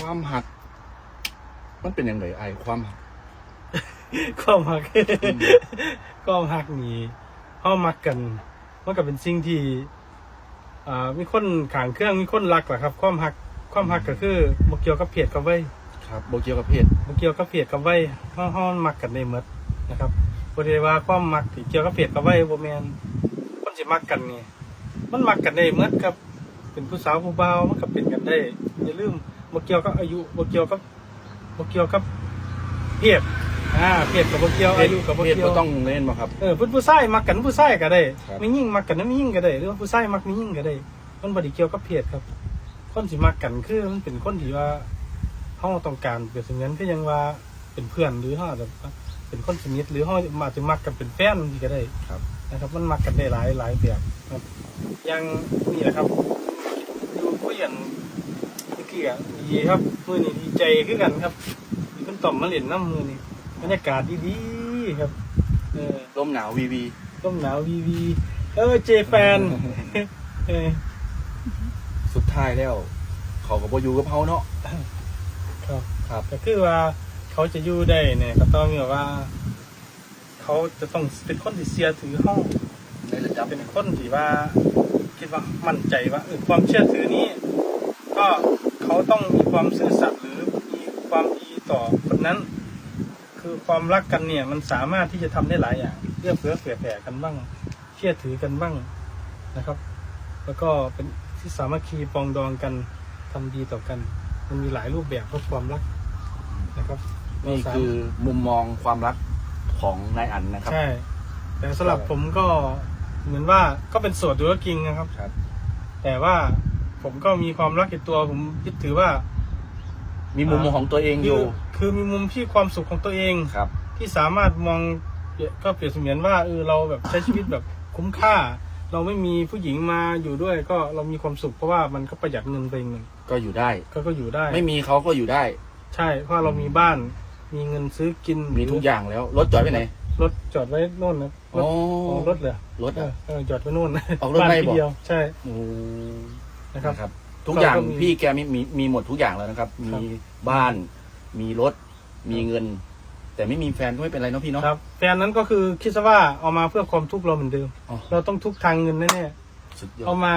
ความหัก มันเป็นยังไงไอความหัก ความหัก ความหักนี่เฮามักกันมันก็เป็นสิ่งที่อ่ามีคนขางเครื่องมีคนรักแหละครับ ความหักความหักก็คือบ่เกี่ยวกับเพศกับไว้ยครับโบเกียวกับเพศบ่เกี่ยวกับเพศกับไว้ยเฮาเฮามักกันได้หมดนะครับบ่ได้ว่าความมักที่เกี่ยวกับเพศกับไว้ยบ่แม่นคนสิมักกันนี่มันมักกันได้หมดครับ เป็นผู้สาวผู้บ่าวมันก็เป็นกันได้อย่าลืม บ่เกี่ยวกับอายุบ่เกี่ยวกับบ่เกี่ยวกับเพศอ่าเพศกับบ่เกี่ยวอายุกับบ่เพศเกี่ยวก็ต้องเล่นมาครับเออผู้ผู้ชายมักกันผู้ชายก็ได้ครับไม่ยิ่งมักกันไม่ยิ่งก็ได้หรือว่าผู้ชายมักไม่ยิ่งก็ได้มันบ่ได้เกี่ยวกับเพศครับ คนที่มักกันคือมันเป็นคนที่ว่าเฮาต้องการเปรียบเสมือนคือยังว่าเป็นเพื่อนหรือเฮาอาจจะเป็นคนสนิทหรือเฮาอาจจะมักกันเป็นแฟนนี่ก็ได้ครับนะครับมันมักกันได้หลายหลายแบบครับอย่างนี่แหละครับดูผู้หญิง เมื่อกี้อะดีครับมือนี่ดีใจคือกันครับมีคนต่อมมาเล่นน้ำมือนี่บรรยากาศดีๆครับเออลมหนาววีวีต้มหนาววีวีเออเจแฟนเออสุดท้ายแล้ว เขากับโบอยูกับเขาเนาะครับครับก็คือว่าเขาจะอยู่ได้เนี่ยก็ต้องแบบว่า เขาจะต้องเป็นคนที่เสียถือห้องในระดับเป็นคนที่ว่า คิดว่ามั่นใจว่าเออความเชื่อถือนี้ ก็ เขาต้องมีความซื่อสัตย์หรือมีความดีต่อคนนั้น คือความรักกันเนี่ยมันสามารถที่จะทำได้หลายอย่างเอื้อเฟื้อเผื่อแผ่กันบ้าง เชื่อถือกันบ้างนะครับ แล้วก็เป็นที่สามัคคีปรองดองกันทำดีต่อกัน มันมีหลายรูปแบบของความรักนะครับนี่คือมุมมองความรักของนายอันนะครับ ใช่ แต่สำหรับผมก็เหมือนว่าก็เป็นโสดดูแล้วกิงนะครับครับ แต่ว่า ผมก็มีความรักในตัว ผมยึดถือว่า มีมุมมองของตัวเองอยู่คือคือมีมุมที่ความสุขของตัวเองครับ ที่สามารถมองก็เปรียบเสมือนว่าเออเราแบบใช้ชีวิตแบบคุ้มค่า เราไม่มีผู้หญิงมาอยู่ด้วย ก็เรามีความสุขเพราะว่ามันก็ประหยัดเงินไปหนึ่งก็อยู่ได้ก็ก็อยู่ได้ ไม่มีเขาก็อยู่ได้ ใช่เพราะเรามีบ้าน มีเงินซื้อกินมีทุกอย่างแล้วรถจอดไปไหนรถจอดไว้โน่นนะรโอ้ถของรถเลยรถเออะอเออจอดไว้โน่นออกรถบ้านได้ทีบอกเดียวใช่โอ้ นะครับ นะครับ ทุกอย่างก็มี พี่แกมีมีมีหมดทุกอย่างแล้วนะครับครัมีบบ้าน มีรถ มีเงิน แต่ไม่มีแฟนก็ไม่เป็นไรเนาะพี่เนาะ ครับแฟนนั้นก็คือคิดซะว่าเอามาเพื่อความทุกข์เราเหมือนเดิม อ๋อ เราต้องทุกข์ทางเงินแน่สุดยๆอเอาดมา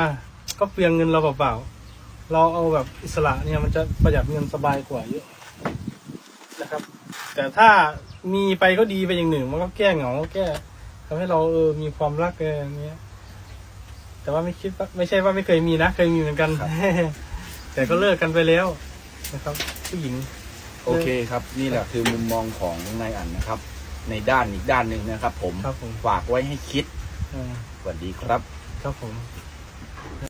ก็เปลืองเงินเราเปล่าๆเราเอาแบบอิสระเนี่ยมันจะประหยัดเงินสบายกว่าเยอะนะครับ แต่ถ้ามีไปก็ดีไปอย่างหนึ่ง มันก็แก้เหงาแก้ทำให้เราเออมีความรักอะไรอย่างเงี้ย แต่ว่าไม่คิดว่าไม่ใช่ว่าไม่เคยมีนะ เคยมีเหมือนกัน แต่ก็เลิกกันไปแล้วนะครับ ผู้หญิง โอเคครับ นี่แหละคือมุมมองของนายอันนะครับ ในด้านอีกด้านหนึ่งนะครับ ผมครับผม ฝากไว้ให้คิด อ่าสวัสดีครับ ครับผมค